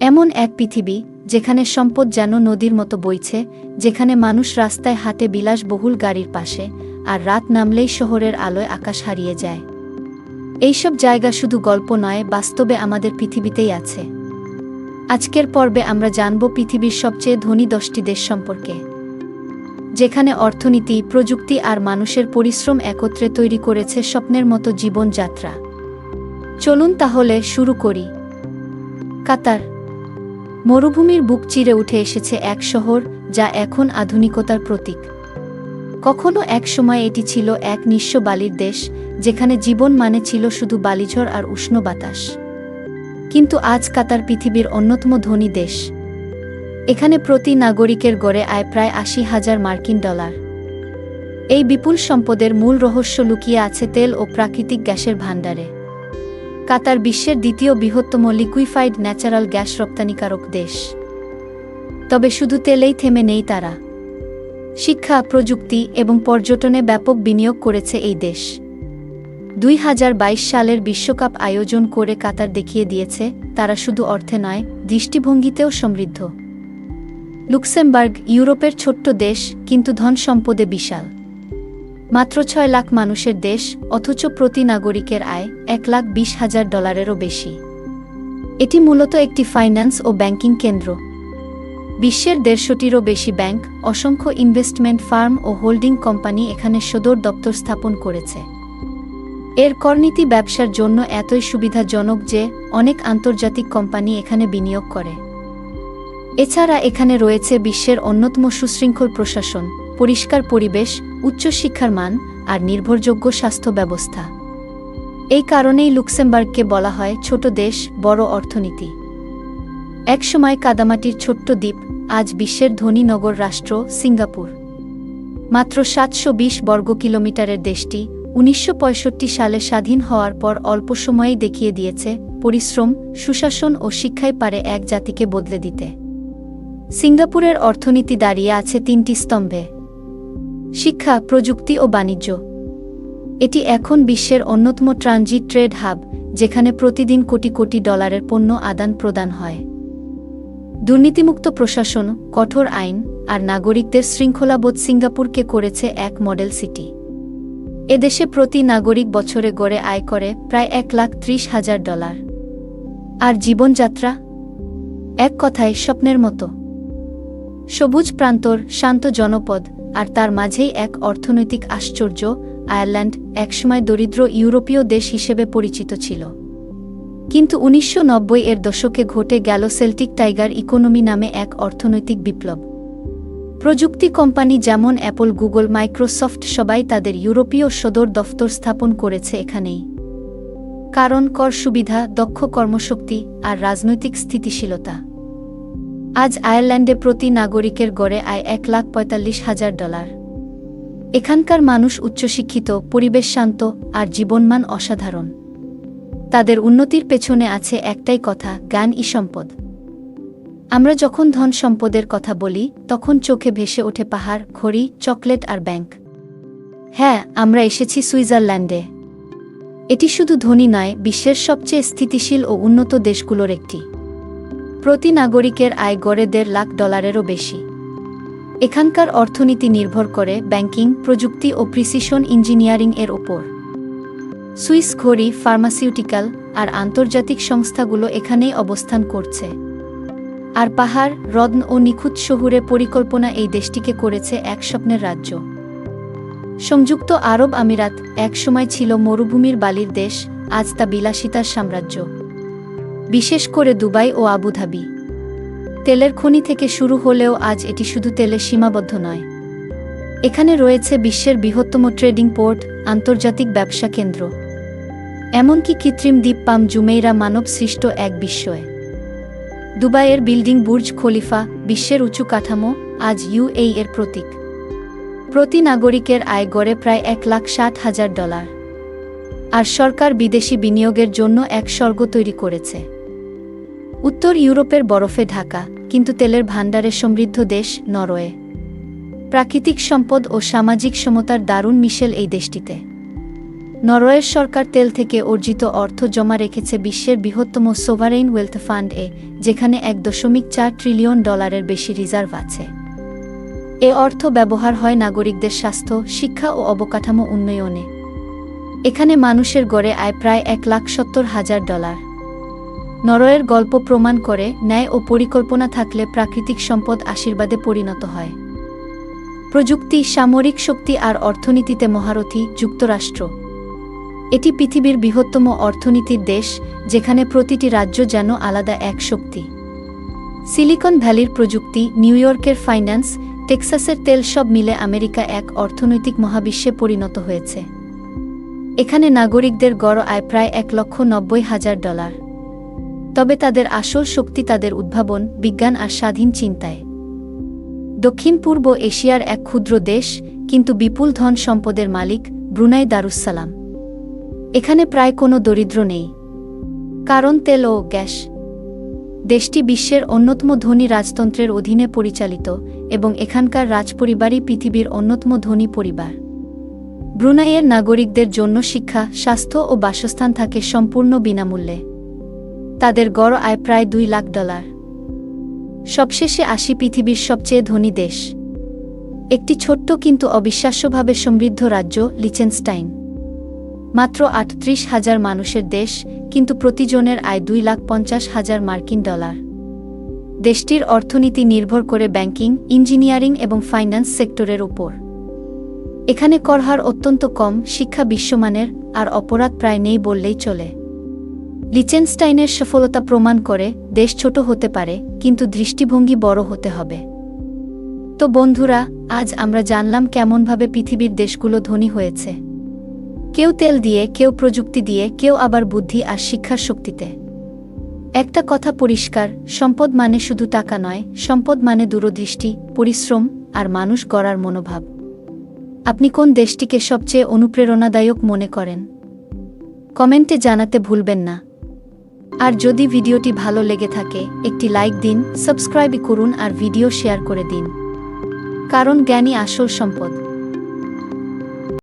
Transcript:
এমন এক পৃথিবী যেখানে সম্পদ যেন নদীর মতো বইছে, যেখানে মানুষ রাস্তায় হাঁটে বিলাসবহুল গাড়ির পাশে আর রাত নামলেই শহরের আলোয় আকাশ হারিয়ে যায়। এইসব জায়গা শুধু গল্প নয়, বাস্তবে আমাদের পৃথিবীতেই আছে। আজকের পর্বে আমরা জানব পৃথিবীর সবচেয়ে ধনী দশটি দেশ সম্পর্কে, যেখানে অর্থনীতি, প্রযুক্তি আর মানুষের পরিশ্রম একত্রে তৈরি করেছে স্বপ্নের মতো জীবনযাত্রা। চলুন তাহলে শুরু করি। কাতার মরুভূমির বুক চিরে উঠে এসেছে এক শহর, যা এখন আধুনিকতার প্রতীক। কখনো এক সময় এটি ছিল এক নিঃস্ব বালির দেশ, যেখানে জীবন মানে ছিল শুধু বালিঝড় আর উষ্ণ বাতাস। কিন্তু আজ কাতার পৃথিবীর অন্যতম ধনী দেশ। এখানে প্রতি নাগরিকের গড়ে আয় প্রায় আশি হাজার মার্কিন ডলার। এই বিপুল সম্পদের মূল রহস্য লুকিয়ে আছে তেল ও প্রাকৃতিক গ্যাসের ভাণ্ডারে। কাতার বিশ্বের দ্বিতীয় বৃহত্তম লিকুইফাইড ন্যাচারাল গ্যাস রপ্তানিকারক দেশ। তবে শুধু তেলেই থেমে নেই তারা। শিক্ষা, প্রযুক্তি এবং পর্যটনে ব্যাপক বিনিয়োগ করেছে এই দেশ। দুই হাজার বাইশ সালের বিশ্বকাপ আয়োজন করে কাতার দেখিয়ে দিয়েছে, তারা শুধু অর্থে নয়, দৃষ্টিভঙ্গিতেও সমৃদ্ধ। লুক্সেমবার্গ, ইউরোপের ছোট্ট দেশ, কিন্তু ধন সম্পদে বিশাল। মাত্র ছয় লাখ মানুষের দেশ, অথচ প্রতি নাগরিকের আয় এক লাখ বিশ হাজার ডলারেরও বেশি। এটি মূলত একটি ফাইন্যান্স ও ব্যাংকিং কেন্দ্র। বিশ্বের দেড়শোটিরও বেশি ব্যাংক, অসংখ্য ইনভেস্টমেন্ট ফার্ম ও হোল্ডিং কোম্পানি এখানে সদর দপ্তর স্থাপন করেছে। এর করনীতি ব্যবসার জন্য এতই সুবিধাজনক যে, অনেক আন্তর্জাতিক কোম্পানি এখানে বিনিয়োগ করে। এছাড়া এখানে রয়েছে বিশ্বের অন্যতম সুশৃঙ্খল প্রশাসন পরিষ্কার পরিবেশ, উচ্চশিক্ষার মান আর নির্ভরযোগ্য স্বাস্থ্য ব্যবস্থা। এই কারণেই লুক্সেমবার্গকে বলা হয় ছোট দেশ, বড় অর্থনীতি। একসময় কাদামাটির ছোট্ট দ্বীপ আজ বিশ্বের ধনী নগর রাষ্ট্র সিঙ্গাপুর। মাত্র সাতশো বিশ বর্গ কিলোমিটারের দেশটি উনিশশো পঁয়ষট্টি সালে স্বাধীন হওয়ার পর অল্প সময়েই দেখিয়ে দিয়েছে পরিশ্রম, সুশাসন ও শিক্ষায় পারে এক জাতিকে বদলে দিতে। সিঙ্গাপুরের অর্থনীতি দাঁড়িয়ে আছে তিনটি স্তম্ভে। শিক্ষা, প্রযুক্তি ও বাণিজ্য। এটি এখন বিশ্বের অন্যতম ট্রানজিট ট্রেড হাব, যেখানে প্রতিদিন কোটি কোটি ডলারের পণ্য আদান প্রদান হয়। দুর্নীতিমুক্ত প্রশাসন, কঠোর আইন আর নাগরিকদের শৃঙ্খলাবোধ সিঙ্গাপুরকে করেছে এক মডেল সিটি। এদেশে প্রতি নাগরিক বছরে গড়ে আয় করে প্রায় এক লাখ ত্রিশ হাজার ডলার। আর জীবনযাত্রা? এক কথায় স্বপ্নের মতো। সবুজ প্রান্তর, শান্ত জনপদ আর তার মাঝেই এক অর্থনৈতিক আশ্চর্য, আয়ারল্যান্ড একসময় দরিদ্র ইউরোপীয় দেশ হিসেবে পরিচিত ছিল। কিন্তু উনিশশো নব্বই এর দশকে ঘটে গেল সেল্টিক টাইগার ইকোনমি নামে এক অর্থনৈতিক বিপ্লব। প্রযুক্তি কোম্পানি যেমন অ্যাপল, গুগল, মাইক্রোসফট সবাই তাদের ইউরোপীয় সদর দফতর স্থাপন করেছে এখানেই। কারণ কর সুবিধা, দক্ষ কর্মশক্তি আর রাজনৈতিক স্থিতিশীলতা। আজ আয়ারল্যান্ডে প্রতি নাগরিকের গড়ে আয় এক লাখ পঁয়তাল্লিশ হাজার ডলার। এখানকার মানুষ উচ্চশিক্ষিত, পরিবেশ শান্ত আর জীবনমান অসাধারণ। তাদের উন্নতির পেছনে আছে একটাই কথা, জ্ঞান ই সম্পদ। আমরা যখন ধন সম্পদের কথা বলি, তখন চোখে ভেসে ওঠে পাহাড়, ঘড়ি, চকলেট আর ব্যাংক। হ্যাঁ আমরা এসেছি সুইজারল্যান্ডে। এটি শুধু ধনী নয়, বিশ্বের সবচেয়ে স্থিতিশীল ও উন্নত দেশগুলোর একটি। প্রতি নাগরিকের আয় গড়ে দেড় লাখ ডলারেরও বেশি। এখানকার অর্থনীতি নির্ভর করে ব্যাংকিং, প্রযুক্তি ও প্রিসিশন ইঞ্জিনিয়ারিং এর ওপর। সুইস ঘড়ি, ফার্মাসিউটিক্যাল আর আন্তর্জাতিক সংস্থাগুলো এখানেই অবস্থান করছে। আর পাহাড়, হ্রদ ও নিখুঁত শহুরে পরিকল্পনা এই দেশটিকে করেছে এক স্বপ্নের রাজ্য। সংযুক্ত আরব আমিরাত একসময় ছিল মরুভূমির বালির দেশ, আজ তা বিলাসিতার সাম্রাজ্য। বিশেষ করে দুবাই ও আবুধাবি। তেলের খনি থেকে শুরু হলেও আজ এটি শুধু তেলে সীমাবদ্ধ নয়। এখানে রয়েছে বিশ্বের বৃহত্তম ট্রেডিং পোর্ট, আন্তর্জাতিক ব্যবসা কেন্দ্র। এমনকি কৃত্রিম দ্বীপ পাম জুমেইরা মানব সৃষ্ট এক বিস্ময়। দুবাইয়ের বিল্ডিং বুর্জ খলিফা, বিশ্বের উঁচু কাঠামো, আজ ইউএই এর প্রতীক। প্রতি নাগরিকের আয় গড়ে প্রায় এক লাখ ষাট হাজার ডলার। আর সরকার বিদেশি বিনিয়োগের জন্য এক স্বর্গ তৈরি করেছে। উত্তর ইউরোপের বরফে ঢাকা, কিন্তু তেলের ভাণ্ডারে সমৃদ্ধ দেশ নরওয়ে। প্রাকৃতিক সম্পদ ও সামাজিক সমতার দারুণ মিশেল এই দেশটিতে। নরওয়ের সরকার তেল থেকে অর্জিত অর্থ জমা রেখেছে বিশ্বের বৃহত্তম সোভারেইন ওয়েলথ ফান্ড এ, যেখানে এক দশমিক চার ট্রিলিয়ন ডলারের বেশি রিজার্ভ আছে। এ অর্থ ব্যবহার হয় নাগরিকদের স্বাস্থ্য, শিক্ষা ও অবকাঠামো উন্নয়নে। এখানে মানুষের গড়ে আয় প্রায় এক লাখ সত্তর হাজার ডলার। নরওয়ের গল্প প্রমাণ করে, ন্যায় ও পরিকল্পনা থাকলে প্রাকৃতিক সম্পদ আশীর্বাদে পরিণত হয়। প্রযুক্তি, সামরিক শক্তি আর অর্থনীতিতে মহারথী, যুক্তরাষ্ট্র। এটি পৃথিবীর বৃহত্তম অর্থনীতির দেশ, যেখানে প্রতিটি রাজ্য যেন আলাদা এক শক্তি। সিলিকন ভ্যালির প্রযুক্তি, নিউ ইয়র্কের ফাইন্যান্স, টেক্সাসের তেল সব মিলে আমেরিকা এক অর্থনৈতিক মহাবিশ্বে পরিণত হয়েছে। এখানে নাগরিকদের গড় আয় প্রায় এক লক্ষ নব্বই হাজার ডলার। তবে তাদের আসল শক্তি তাদের উদ্ভাবন, বিজ্ঞান আর স্বাধীন চিন্তায়। দক্ষিণ পূর্ব এশিয়ার এক ক্ষুদ্র দেশ, কিন্তু বিপুল ধন সম্পদের মালিক, ব্রুনাই দারুসালাম এখানে প্রায় কোনো দরিদ্র নেই। কারণ তেল ও গ্যাস। দেশটি বিশ্বের অন্যতম ধনী রাজতন্ত্রের অধীনে পরিচালিত এবং এখানকার রাজপরিবারই পৃথিবীর অন্যতম ধনী পরিবার। ব্রুনাইয়ের নাগরিকদের জন্য শিক্ষা, স্বাস্থ্য ও বাসস্থান থাকে সম্পূর্ণ বিনামূল্যে। তাদের গড় আয় প্রায় দুই লাখ ডলার। সবশেষে আসি পৃথিবীর সবচেয়ে ধনী দেশ। একটি ছোট্ট কিন্তু অবিশ্বাস্যভাবে সমৃদ্ধ রাজ্য, লিচেনস্টাইন। মাত্র আটত্রিশ হাজার মানুষের দেশ, কিন্তু প্রতিজনের আয় দুই লাখ পঞ্চাশ হাজার মার্কিন ডলার। দেশটির অর্থনীতি নির্ভর করে ব্যাংকিং, ইঞ্জিনিয়ারিং এবং ফাইন্যান্স সেক্টরের উপর এখানে করহার অত্যন্ত কম, শিক্ষা বিশ্বমানের, আর অপরাধ প্রায় নেই বললেই চলে। লিচেনস্টাইনের সফলতা প্রমাণ করে দেশ ছোট হতে পারে, কিন্তু দৃষ্টিভঙ্গি বড় হতে হবে। তো বন্ধুরা, আজ আমরা জানলাম কেমনভাবে পৃথিবীর দেশগুলো ধনী হয়েছে। কেউ তেল দিয়ে, কেউ প্রযুক্তি দিয়ে, কেউ আবার বুদ্ধি আর শিক্ষার শক্তিতে। একটা কথা পরিষ্কার, সম্পদ মানে শুধু টাকা নয়, সম্পদ মানে দূরদৃষ্টি, পরিশ্রম আর মানুষ গড়ার মনোভাব। আপনি কোন দেশটিকে সবচেয়ে অনুপ্রেরণাদায়ক মনে করেন? কমেন্টে জানাতে ভুলবেন না। আর যদি ভিডিওটি ভালো লেগে থাকে, একটি লাইক দিন, সাবস্ক্রাইব করুন আর ভিডিও শেয়ার করে দিন। কারণ জ্ঞানী আসল সম্পদ।